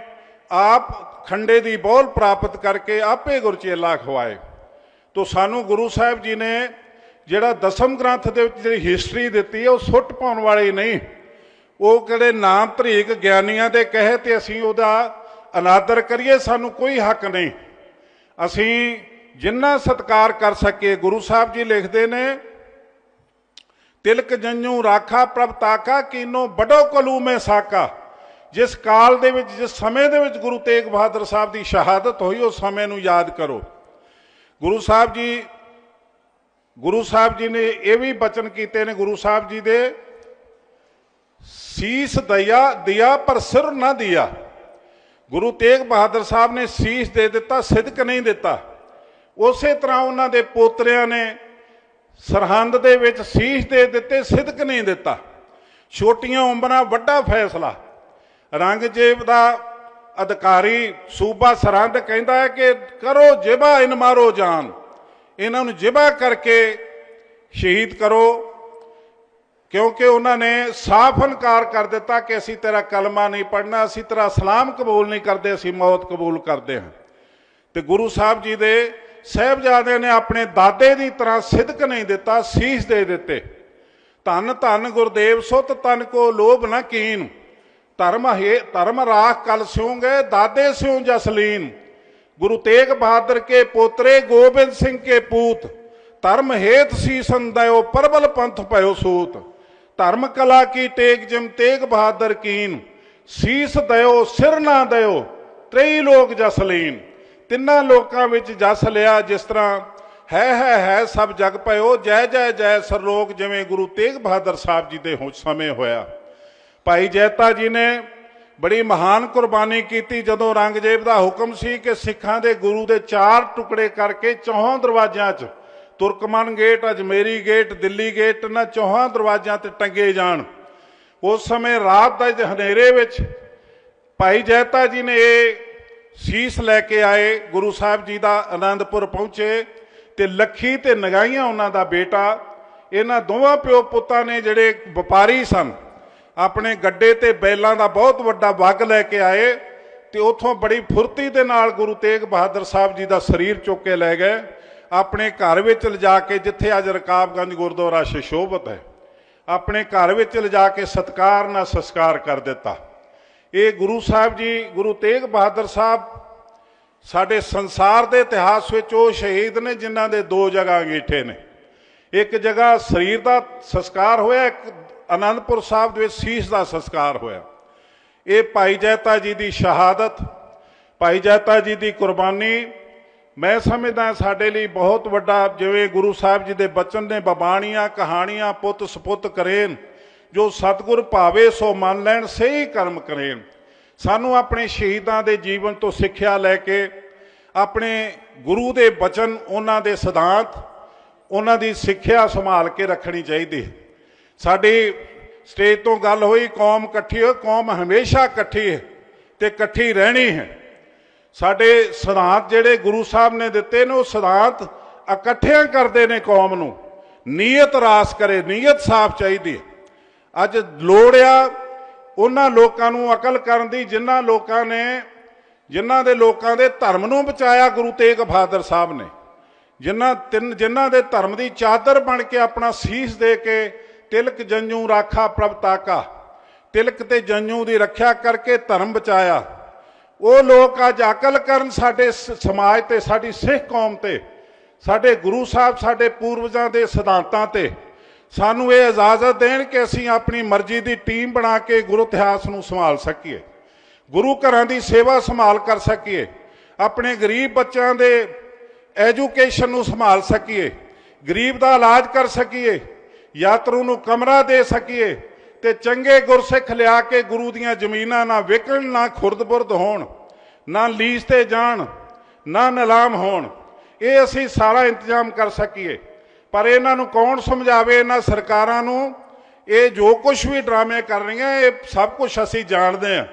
ਆਪ ਖੰਡੇ ਦੀ ਬੋਲ ਪ੍ਰਾਪਤ ਕਰਕੇ ਆਪੇ ਗੁਰਚੇਲਾ ਖਵਾਏ। ਤੋ ਸਾਨੂੰ ਗੁਰੂ ਸਾਹਿਬ ਜੀ ਨੇ ਜਿਹੜਾ ਦਸਮ ਗ੍ਰੰਥ ਦੇ ਵਿੱਚ ਜਿਹੜੀ ਹਿਸਟਰੀ ਦਿੱਤੀ ਹੈ, ਉਹ ਸੁੱਟ ਪਾਉਣ ਵਾਲੀ ਨਹੀਂ। ਉਹ ਕਿਹੜੇ ਨਾਮ ਧਰੀਕ ਗਿਆਨੀਆਂ ਦੇ ਕਹੇ ਤੇ ਅਸੀਂ ਉਹਦਾ ਅਨਾਦਰ ਕਰੀਏ, ਸਾਨੂੰ ਕੋਈ ਹੱਕ ਨਹੀਂ। ਅਸੀਂ ਜਿੰਨਾ ਸਤਕਾਰ ਕਰ ਸਕੀਏ, ਗੁਰੂ ਸਾਹਿਬ ਜੀ ਲਿਖਦੇ ਨੇ, ਤਿਲਕ ਜੰਜੂ ਰਾਖਾ ਪ੍ਰਭ ਤਾਕਾ ਕੀਨੋ ਬਡੋ ਕਲੂ ਮੇ ਸਾਕਾ। ਜਿਸ ਕਾਲ ਦੇ ਵਿੱਚ, ਜਿਸ ਸਮੇਂ ਦੇ ਵਿੱਚ ਗੁਰੂ ਤੇਗ ਬਹਾਦਰ ਸਾਹਿਬ ਦੀ ਸ਼ਹਾਦਤ ਹੋਈ, ਉਸ ਸਮੇਂ ਨੂੰ ਯਾਦ ਕਰੋ। ਗੁਰੂ ਸਾਹਿਬ ਜੀ, ਗੁਰੂ ਸਾਹਿਬ ਜੀ ਨੇ ਇਹ ਵੀ ਬਚਨ ਕੀਤੇ ਨੇ, ਗੁਰੂ ਸਾਹਿਬ ਜੀ ਦੇ ਸੀਸ ਦਇਆ ਦਿਆ ਪਰ ਸਿਰ ਨਾ ਦਿਆ। ਗੁਰੂ ਤੇਗ ਬਹਾਦਰ ਸਾਹਿਬ ਨੇ ਸੀਸ ਦੇ ਦਿੱਤਾ, ਸਿਦਕ ਨਹੀਂ ਦਿੱਤਾ। ਉਸੇ ਤਰ੍ਹਾਂ ਉਹਨਾਂ ਦੇ ਪੋਤਰਿਆਂ ਨੇ ਸਰਹੰਦ ਦੇ ਵਿੱਚ ਸੀਸ ਦੇ ਦਿੱਤੇ, ਸਿਦਕ ਨਹੀਂ ਦਿੱਤਾ। ਛੋਟੀਆਂ ਉਮਰਾਂ ਵੱਡਾ ਫੈਸਲਾ। ਰੰਗਜੇਬ ਦਾ ਅਧਿਕਾਰੀ ਸੂਬਾ ਸਰਹੰਦ ਕਹਿੰਦਾ ਹੈ ਕਿ ਕਰੋ ਜਿਬਾ, ਇਨ ਮਾਰੋ ਜਾਨ। ਇਹਨਾਂ ਨੂੰ ਜਿਬਾ ਕਰਕੇ ਸ਼ਹੀਦ ਕਰੋ। ਕਿਉਂਕਿ ਉਹਨਾਂ ਨੇ ਸਾਫ਼ ਇਨਕਾਰ ਕਰ ਦਿੱਤਾ ਕਿ ਅਸੀਂ ਤੇਰਾ ਕਲਮਾ ਨਹੀਂ ਪੜਨਾ ਅਸੀਂ ਤੇਰਾ ਸਲਾਮ ਕਬੂਲ ਨਹੀਂ ਕਰਦੇ, ਅਸੀਂ ਮੌਤ ਕਬੂਲ ਕਰਦੇ ਹਾਂ। ਤੇ ਗੁਰੂ ਸਾਹਿਬ ਜੀ ਦੇ ਸਹਿਬਜ਼ਾਦਿਆਂ ਨੇ ਆਪਣੇ ਦਾਦੇ ਦੀ ਤਰ੍ਹਾਂ ਸਿਦਕ ਨਹੀਂ ਦਿੱਤਾ, ਸੀਸ ਦੇ ਦਿੱਤੇ। ਧੰਨ ਧੰਨ ਗੁਰਦੇਵ ਸੁਤ, ਤਨ ਕੋ ਲੋਭ ਨਾ ਕੀਨ। ਧਰਮ ਹੈ, ਧਰਮ ਰਾਖ ਕਲ ਸਿਉਂਗੇ, ਦਾਦੇ ਸਿਉ ਜਸਲੀਨ ਗੁਰੂ ਤੇਗ ਬਹਾਦਰ ਕੇ ਪੋਤਰੇ ਗੋਬਿੰਦ ਸਿੰਘ ਕੇ ਪੂਤ। ਧਰਮ ਹੇਤ ਸੀ ਸੰਦਇਓ ਪਰਬਲ ਪੰਥ ਭਇਓ ਸੂਤ। ਧਰਮ ਕਲਾ ਕੀ ਟੇਕ ਜਿਮ ਤੇਗ ਬਹਾਦਰ ਕੀਨ। ਸੀਸ ਦਇਓ ਸਿਰ ਨਾ ਦਇਓ ਤ੍ਰਈ ਲੋਕ ਜਸ ਜਸਲੀਨ ਤਿੰਨਾਂ ਲੋਕਾਂ ਵਿੱਚ ਜਸ ਲਿਆ ਜਿਸ ਤਰ੍ਹਾਂ ਹੈ ਹੈ ਹੈ ਸਭ ਜਗ ਭਇਓ, ਜੈ ਜੈ ਜੈ ਸਰਲੋਕ ਜਿਵੇਂ ਗੁਰੂ ਤੇਗ ਬਹਾਦਰ ਸਾਹਿਬ ਜੀ ਦੇ ਹੋ, ਸਮੇਂ ਹੋਇਆ। ਭਾਈ ਜੈਤਾ ਜੀ ਨੇ ਬੜੀ ਮਹਾਨ ਕੁਰਬਾਨੀ ਕੀਤੀ ਜਦੋਂ ਰੰਗਜੇਬ ਦਾ ਹੁਕਮ ਸੀ ਕਿ ਸਿੱਖਾਂ ਦੇ ਗੁਰੂ ਦੇ ਚਾਰ ਟੁਕੜੇ ਕਰਕੇ ਚੌਹਾਂ ਦਰਵਾਜ਼ਿਆਂ 'ਚ Turkman gate Ajmeri gate, Delhi gate, ਇਹਨਾਂ ਚੌਹਾਂ ਦਰਵਾਜ਼ਿਆਂ ਤੇ ਟੰਗੇ ਜਾਣ। ਉਸ ਸਮੇਂ ਰਾਤ ਦੇ ਹਨੇਰੇ ਵਿੱਚ ਭਾਈ ਜੈਤਾ ਜੀ ਨੇ ਇਹ ਸੀਸ ਲੈ ਕੇ ਆਏ, ਗੁਰੂ ਸਾਹਿਬ ਜੀ ਦਾ ਆਨੰਦਪੁਰ ਪਹੁੰਚੇ ਤੇ ਲੱਖੀ ਤੇ ਨਗਾਈਆਂ ਉਹਨਾਂ ਦਾ ਬੇਟਾ, ਇਹਨਾਂ ਦੋਵਾਂ ਪਿਓ ਪੁੱਤਾਂ ਨੇ ਜਿਹੜੇ ਵਪਾਰੀ ਸਨ, ਆਪਣੇ ਗੱਡੇ ਤੇ ਬੈਲਾਂ ਦਾ ਬਹੁਤ ਵੱਡਾ ਵੱਗ ਲੈ ਕੇ ਆਏ ਤੇ ਉਥੋਂ ਬੜੀ ਫੁਰਤੀ ਦੇ ਨਾਲ ਗੁਰੂ ਤੇਗ ਬਹਾਦਰ ਸਾਹਿਬ ਜੀ ਦਾ ਸਰੀਰ ਚੁੱਕ ਕੇ ਲੈ ਗਏ। ਆਪਣੇ ਘਰ ਵਿੱਚ ਲਿਜਾ ਕੇ ਜਿੱਥੇ ਅੱਜ ਰਕਾਬਗੰਜ ਗੁਰਦੁਆਰਾ ਸ਼ਸ਼ੋਭਤ ਹੈ, ਆਪਣੇ ਘਰ ਵਿੱਚ ਲਿਜਾ ਕੇ ਸਤਕਾਰ ਨਾਲ ਸੰਸਕਾਰ ਕਰ ਦਿੱਤਾ। ਇਹ ਗੁਰੂ ਸਾਹਿਬ ਜੀ, ਗੁਰੂ ਤੇਗ ਬਹਾਦਰ ਸਾਹਿਬ ਸਾਡੇ ਸੰਸਾਰ ਦੇ ਇਤਿਹਾਸ ਵਿੱਚ ਉਹ ਸ਼ਹੀਦ ਨੇ, ਜਿਨ੍ਹਾਂ ਦੇ ਦੋ ਜਗ੍ਹਾ ਅੰਗੀਠੇ ਨੇ। ਇੱਕ ਜਗ੍ਹਾ ਸਰੀਰ ਦਾ ਸੰਸਕਾਰ ਹੋਇਆ, ਇੱਕ ਅਨੰਦਪੁਰ ਸਾਹਿਬ ਦੇ ਵਿੱਚ ਸੀਸ ਦਾ ਸੰਸਕਾਰ ਹੋਇਆ। ਇਹ ਭਾਈ ਜੈਤਾ ਜੀ ਦੀ ਸ਼ਹਾਦਤ, ਭਾਈ ਜੈਤਾ ਜੀ ਦੀ ਕੁਰਬਾਨੀ ਮੈਂ ਸਮਝਦਾ ਸਾਡੇ ਲਈ ਬਹੁਤ ਵੱਡਾ ਜਿਵੇਂ ਗੁਰੂ ਸਾਹਿਬ ਜੀ ਦੇ ਬਚਨ ਨੇ, ਬਬਾਣੀਆਂ ਕਹਾਣੀਆਂ ਪੁੱਤ ਸਪੁੱਤ ਕਰੇਨ, ਜੋ ਸਤਿਗੁਰ ਭਾਵੇ ਸੋ ਮੰਨ ਲੈਣ, ਸਹੀ ਕਰਮ ਕਰੇਨ। ਸਾਨੂੰ ਆਪਣੇ ਸ਼ਹੀਦਾਂ ਦੇ ਜੀਵਨ ਤੋਂ ਸਿੱਖਿਆ ਲੈ ਕੇ, ਆਪਣੇ ਗੁਰੂ ਦੇ ਬਚਨ, ਉਹਨਾਂ ਦੇ ਸਿਧਾਂਤ, ਉਹਨਾਂ ਦੀ ਸਿੱਖਿਆ ਸੰਭਾਲ ਕੇ ਰੱਖਣੀ ਚਾਹੀਦੀ ਹੈ। ਸਾਡੀ ਸਟੇਜ ਤੋਂ ਗੱਲ ਹੋਈ, ਕੌਮ ਇਕੱਠੀ ਹੋ ਕੌਮ ਹਮੇਸ਼ਾ ਇਕੱਠੀ ਹੈ ਤੇ ਇਕੱਠੀ ਰਹਿਣੀ ਹੈ। ਸਾਡੇ ਸਿਧਾਂਤ ਜਿਹੜੇ ਗੁਰੂ ਸਾਹਿਬ ਨੇ ਦਿੱਤੇ ਨੇ, ਉਹ ਸਿਧਾਂਤ ਇਕੱਠਿਆਂ ਕਰਦੇ ਨੇ ਕੌਮ ਨੂੰ। ਨੀਅਤ ਰਾਸ ਕਰੇ, ਨੀਅਤ ਸਾਫ਼ ਚਾਹੀਦੀ ਹੈ। ਅੱਜ ਲੋੜ ਆ ਉਹਨਾਂ ਲੋਕਾਂ ਨੂੰ ਅਕਲ ਕਰਨ ਦੀ, ਜਿਨ੍ਹਾਂ ਲੋਕਾਂ ਨੇ, ਜਿਨ੍ਹਾਂ ਦੇ ਲੋਕਾਂ ਦੇ ਧਰਮ ਨੂੰ ਬਚਾਇਆ ਗੁਰੂ ਤੇਗ ਬਹਾਦਰ ਸਾਹਿਬ ਨੇ। ਜਿਨ੍ਹਾਂ, ਤਿੰਨ, ਜਿਨ੍ਹਾਂ ਦੇ ਧਰਮ ਦੀ ਚਾਦਰ ਬਣ ਕੇ ਆਪਣਾ ਸੀਸ ਦੇ ਕੇ ਤਿਲਕ ਜੰਜੂ ਰਾਖਾ ਪ੍ਰਭ ਤਾਕਾ, ਤਿਲਕ ਤੇ ਜੰਜੂ ਦੀ ਰੱਖਿਆ ਕਰਕੇ ਧਰਮ ਬਚਾਇਆ। ਉਹ ਲੋਕ ਅੱਜ ਅਕਲ ਕਰਨ ਸਾਡੇ ਸ- ਸਮਾਜ ਤੇ, ਸਾਡੀ ਸਿੱਖ ਕੌਮ ਤੇ, ਸਾਡੇ ਗੁਰੂ ਸਾਹਿਬ, ਸਾਡੇ ਪੂਰਵਜਾਂ ਦੇ ਸਿਧਾਂਤਾਂ ਤੇ, ਸਾਨੂੰ ਇਹ ਇਜਾਜ਼ਤ ਦੇਣ ਕਿ ਅਸੀਂ ਆਪਣੀ ਮਰਜ਼ੀ ਦੀ ਟੀਮ ਬਣਾ ਕੇ ਗੁਰੂ ਇਤਿਹਾਸ ਨੂੰ ਸੰਭਾਲ ਸਕੀਏ, ਗੁਰੂ ਘਰਾਂ ਦੀ ਸੇਵਾ ਸੰਭਾਲ ਕਰ ਸਕੀਏ, ਆਪਣੇ ਗਰੀਬ ਬੱਚਿਆਂ ਦੇ ਐਜੂਕੇਸ਼ਨ ਨੂੰ ਸੰਭਾਲ ਸਕੀਏ, ਗਰੀਬ ਦਾ ਇਲਾਜ ਕਰ ਸਕੀਏ, ਯਾਤਰੂ ਨੂੰ ਕਮਰਾ ਦੇ ਸਕੀਏ ਤੇ ਚੰਗੇ ਗੁਰਸਿੱਖ ਲਿਆ ਕੇ ਗੁਰੂ ਦੀਆਂ ਜ਼ਮੀਨਾਂ ਨਾ ਵਿਕਣ, ਨਾ ਖੁਰਦ-ਬੁਰਦ ਹੋਣ, ਨਾ ਲੀਜ਼ ਤੇ ਜਾਣ, ਨਾ ਨਿਲਾਮ ਹੋਣ। ਇਹ ਅਸੀਂ ਸਾਰਾ ਇੰਤਜ਼ਾਮ ਕਰ ਸਕੀਏ। ਪਰ ਇਹਨਾਂ ਨੂੰ ਕੌਣ ਸਮਝਾਵੇ? ਇਹਨਾਂ ਸਰਕਾਰਾਂ ਨੂੰ ਇਹ ਜੋ ਕੁਝ ਵੀ ਡਰਾਮੇ ਕਰ ਰਹੀਆਂ, ਇਹ ਸਭ ਕੁਝ ਅਸੀਂ ਜਾਣਦੇ ਹਾਂ।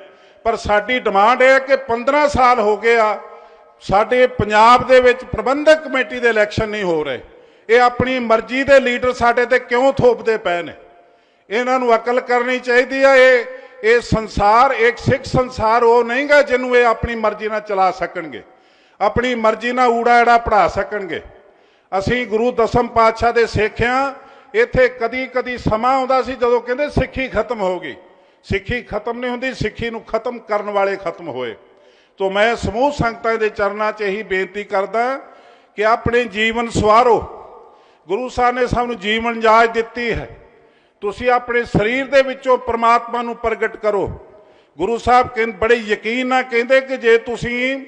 ਪਰ ਸਾਡੀ ਡਿਮਾਂਡ ਇਹ ਹੈ ਕਿ 15 ਸਾਲ ਹੋ ਗਏ ਆ, ਸਾਡੇ ਪੰਜਾਬ ਦੇ ਵਿੱਚ ਪ੍ਰਬੰਧਕ ਕਮੇਟੀ ਦੇ ਇਲੈਕਸ਼ਨ ਨਹੀਂ ਹੋ ਰਹੇ। ਇਹ ਆਪਣੀ ਮਰਜ਼ੀ ਦੇ ਲੀਡਰ ਸਾਡੇ ਤੇ ਕਿਉਂ ਥੋਪਦੇ ਪਏ ਨੇ? ਇਹਨਾਂ ਨੂੰ ਅਕਲ ਕਰਨੀ ਚਾਹੀਦੀ ਆ, ਇਹ ਇਹ ਸੰਸਾਰ, ਇੱਕ ਸਿੱਖ ਸੰਸਾਰ ਉਹ ਨਹੀਂਗਾ ਜਿਹਨੂੰ ਇਹ ਆਪਣੀ ਮਰਜ਼ੀ ਨਾਲ ਚਲਾ ਸਕਣਗੇ। ਆਪਣੀ ਮਰਜ਼ੀ ਨਾਲ ਊੜਾ ਐੜਾ ਪੜਾ ਸਕਣਗੇ। ਅਸੀਂ ਗੁਰੂ ਦਸਮ ਪਾਤਸ਼ਾਹ ਦੇ ਸਿੱਖਿਆ ਇੱਥੇ ਕਦੀ ਕਦੀ ਸਮਾਂ ਆਉਂਦਾ ਸੀ ਜਦੋਂ ਕਹਿੰਦੇ ਸਿੱਖੀ ਖਤਮ ਹੋ ਗਈ। ਸਿੱਖੀ ਖਤਮ ਨਹੀਂ ਹੁੰਦੀ, ਸਿੱਖੀ ਨੂੰ ਖਤਮ ਕਰਨ ਵਾਲੇ ਖਤਮ ਹੋਏ। ਤੋਂ ਮੈਂ ਸਮੂਹ ਸੰਗਤਾਂ ਦੇ ਚਰਨਾਂ 'ਚ ਇਹੀ ਬੇਨਤੀ ਕਰਦਾ ਕਿ ਆਪਣੇ ਜੀਵਨ ਸਵਾਰੋ। ਗੁਰੂ ਸਾਹਿਬ ਨੇ ਸਾਨੂੰ ਜੀਵਨ ਜਾਚ ਦਿੱਤੀ ਹੈ। ਤੁਸੀਂ ਆਪਣੇ ਸਰੀਰ ਦੇ ਵਿੱਚੋਂ ਪ੍ਰਮਾਤਮਾ ਨੂੰ ਪ੍ਰਗਟ ਕਰੋ। ਗੁਰੂ ਸਾਹਿਬ ਕਹਿੰਦੇ ਬੜੇ ਯਕੀਨ ਨਾਲ ਕਹਿੰਦੇ ਕਿ ਜੇ ਤੁਸੀਂ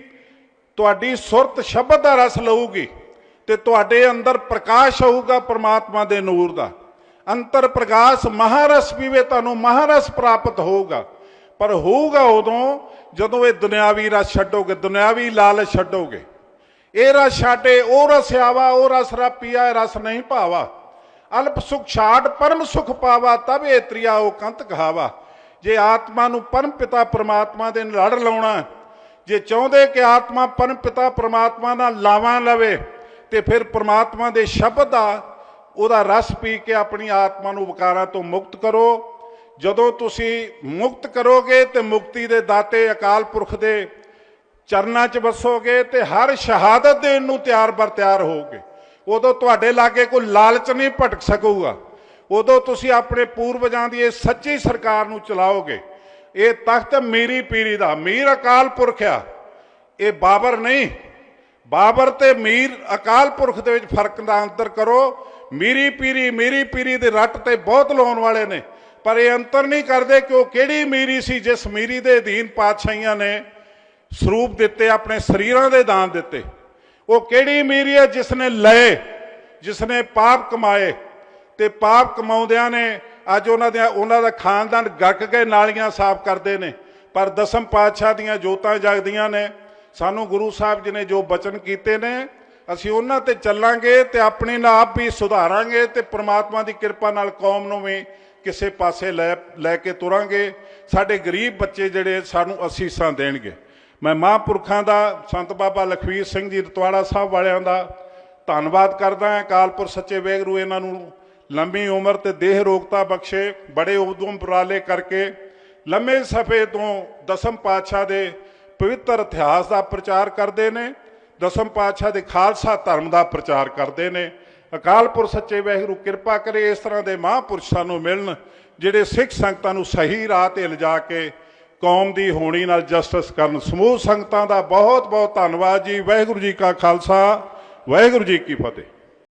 ਤੁਹਾਡੀ ਸੁਰਤ ਸ਼ਬਦ ਦਾ ਰਸ ਲਊਗੀ ਤੇ ਤੁਹਾਡੇ ਅੰਦਰ ਪ੍ਰਕਾਸ਼ ਹੋਊਗਾ ਪ੍ਰਮਾਤਮਾ ਦੇ ਨੂਰ ਦਾ। ਅੰਤਰ ਪ੍ਰਕਾਸ਼ ਮਹਾਰਸ ਪੀਵੇ ਤੁਹਾਨੂੰ ਮਹਾਰਸ ਪ੍ਰਾਪਤ ਹੋਊਗਾ। ਪਰ ਹੋਊਗਾ ਉਦੋਂ ਜਦੋਂ ਇਹ ਦੁਨਿਆਵੀ ਰਸ ਛੱਡੋਗੇ, ਦੁਨਿਆਵੀ ਲਾਲਚ ਛੱਡੋਗੇ। ਇਹ ਰਸ ਛਾਟੇ ਉਹ ਰਸ ਆਵਾ, ਉਹ ਰਸ ਰਾ ਰਸ ਨਹੀਂ ਭਾਵਾ। ਅਲਪ ਸੁਖ ਛਾੜ, ਪਰਮ ਸੁਖ ਪਾਵਾ ਤਬੇ ਇਹ ਉਹ ਕੰਤ ਕਹਾਵਾ। ਜੇ ਆਤਮਾ ਨੂੰ ਪਰਮ ਪਿਤਾ ਪ੍ਰਮਾਤਮਾ ਦੇ ਲੜ ਲਾਉਣਾ ਜੇ ਚਾਹੁੰਦੇ ਕਿ ਆਤਮਾ ਪਰਮ ਪਿਤਾ ਪ੍ਰਮਾਤਮਾ ਨਾਲ ਲਾਵਾਂ ਲਵੇ, ਤੇ ਫਿਰ ਪ੍ਰਮਾਤਮਾ ਦੇ ਸ਼ਬਦ ਦਾ ਉਹਦਾ ਰਸ ਪੀ ਕੇ ਆਪਣੀ ਆਤਮਾ ਨੂੰ ਵਿਕਾਰਾਂ ਤੋਂ ਮੁਕਤ ਕਰੋ। ਜਦੋਂ ਤੁਸੀਂ ਮੁਕਤ ਕਰੋਗੇ ਤੇ ਮੁਕਤੀ ਦੇ ਦਾਤੇ ਅਕਾਲ ਪੁਰਖ ਦੇ ਚਰਨਾਂ 'ਚ ਵਸੋਗੇ ਤੇ ਹਰ ਸ਼ਹਾਦਤ ਦੇਣ ਨੂੰ ਤਿਆਰ ਬਰ ਤਿਆਰ ਹੋਗੇ ਉਦੋਂ ਤੁਹਾਡੇ ਲਾਗੇ ਕੋਈ ਲਾਲਚ ਨਹੀਂ ਭਟਕ ਸਕੂਗਾ। ਉਦੋਂ ਤੁਸੀਂ ਆਪਣੇ ਪੂਰਵਜਾਂ ਦੀ ਇਹ ਸੱਚੀ ਸਰਕਾਰ ਨੂੰ ਚਲਾਓਗੇ। ਇਹ ਤਖਤ ਮੀਰੀ ਪੀਰੀ ਦਾ, ਮੀਰ ਅਕਾਲ ਪੁਰਖ ਆ। ਇਹ ਬਾਬਰ ਨਹੀਂ। ਬਾਬਰ ਤੇ ਮੀਰ ਅਕਾਲ ਪੁਰਖ ਦੇ ਵਿੱਚ ਫ਼ਰਕ ਦਾ ਅੰਤਰ ਕਰੋ। ਮੀਰੀ ਪੀਰੀ ਮੀਰੀ ਪੀਰੀ ਦੇ ਰੱਟ ਤੇ ਬਹੁਤ ਲਾਉਣ ਵਾਲੇ ਨੇ। ਪਰ ਇਹ ਅੰਤਰ ਨਹੀਂ ਕਰਦੇ ਕਿ ਉਹ ਕਿਹੜੀ ਮੀਰੀ ਸੀ ਜਿਸ ਮੀਰੀ ਦੇ ਅਧੀਨ ਪਾਤਸ਼ਾਹੀਆਂ ਨੇ ਸਰੂਪ ਦਿੱਤੇ, ਆਪਣੇ ਸਰੀਰਾਂ ਦੇ ਦਾਨ ਦਿੱਤੇ। ਉਹ ਕਿਹੜੀ ਅਮੀਰੀ ਹੈ ਜਿਸ ਨੇ ਲਏ ਜਿਸ ਨੇ ਪਾਪ ਕਮਾਏ ਤੇ ਪਾਪ ਕਮਾਉਂਦਿਆਂ ਨੇ ਅੱਜ ਉਹਨਾਂ ਦੇ ਉਹਨਾਂ ਦਾ ਖਾਨਦਾਨ ਗੱਕ ਕੇ ਨਾਲੀਆਂ ਸਾਫ਼ ਕਰਦੇ ਨੇ, ਪਰ ਦਸਮ ਪਾਤਸ਼ਾਹ ਦੀਆਂ ਜੋਤਾਂ ਜਗਦੀਆਂ ਨੇ। ਸਾਨੂੰ ਗੁਰੂ ਸਾਹਿਬ ਜੀ ਨੇ ਜੋ ਬਚਨ ਕੀਤੇ ਨੇ, ਅਸੀਂ ਉਹਨਾਂ ਤੇ ਚੱਲਾਂਗੇ ਤੇ ਆਪਣੇ ਨਾਲ ਆਪ ਵੀ ਸੁਧਾਰਾਂਗੇ ਤੇ ਪ੍ਰਮਾਤਮਾ ਦੀ ਕਿਰਪਾ ਨਾਲ ਕੌਮ ਨੂੰ ਵੀ ਕਿਸੇ ਪਾਸੇ ਲੈ ਲੈ ਕੇ ਤੁਰਾਂਗੇ। ਸਾਡੇ ਗਰੀਬ ਬੱਚੇ ਜਿਹੜੇ ਸਾਨੂੰ ਅਸੀਸਾਂ ਦੇਣਗੇ। ਮੈਂ ਮਹਾਂਪੁਰਖਾਂ ਦਾ ਸੰਤ ਬਾਬਾ ਲਖਵੀਰ ਸਿੰਘ ਜੀ ਰਤਵਾੜਾ ਸਾਹਿਬ ਵਾਲਿਆਂ ਦਾ ਧੰਨਵਾਦ ਕਰਦਾ ਹਾਂ। ਅਕਾਲਪੁਰ ਸੱਚੇ ਵੇਗਰੂ ਇਹਨਾਂ ਨੂੰ ਲੰਮੀ ਉਮਰ ਤੇ ਦੇਹ ਰੋਗਤਾ ਬਖਸ਼ੇ, ਬੜੇ ਉਦਮ ਉਪਰਾਲੇ ਕਰਕੇ ਲੰਮੇ ਸਫੇ ਤੋਂ ਦਸਮ ਪਾਤਸ਼ਾਹ ਦੇ ਪਵਿੱਤਰ ਇਤਿਹਾਸ ਦਾ ਪ੍ਰਚਾਰ ਕਰਦੇ ਨੇ, ਦਸਮ ਪਾਤਸ਼ਾਹ ਦੇ ਖਾਲਸਾ ਧਰਮ ਦਾ ਪ੍ਰਚਾਰ ਕਰਦੇ ਨੇ। ਅਕਾਲ ਪੁਰਖ ਸੱਚੇ ਵਾਹਿਗੁਰੂ ਕਿਰਪਾ ਕਰੇ ਇਸ ਤਰ੍ਹਾਂ ਦੇ ਮਹਾਂਪੁਰਸ਼ ਸਾਨੂੰ ਮਿਲਣ, ਜਿਹੜੇ ਸਿੱਖ ਸੰਗਤਾਂ ਨੂੰ ਸਹੀ ਰਾਹ ਤੇ ਲਿਜਾ ਕੇ ਕੌਮ ਦੀ ਹੋਣੀ ਨਾਲ ਜਸਟਿਸ ਕਰਨ ਸਮੂਹ ਸੰਗਤਾਂ ਦਾ ਬਹੁਤ ਬਹੁਤ ਧੰਨਵਾਦ ਜੀ। ਵਾਹਿਗੁਰੂ ਜੀ ਕਾ ਖਾਲਸਾ, ਵਾਹਿਗੁਰੂ ਜੀ ਕੀ ਫਤਿਹ।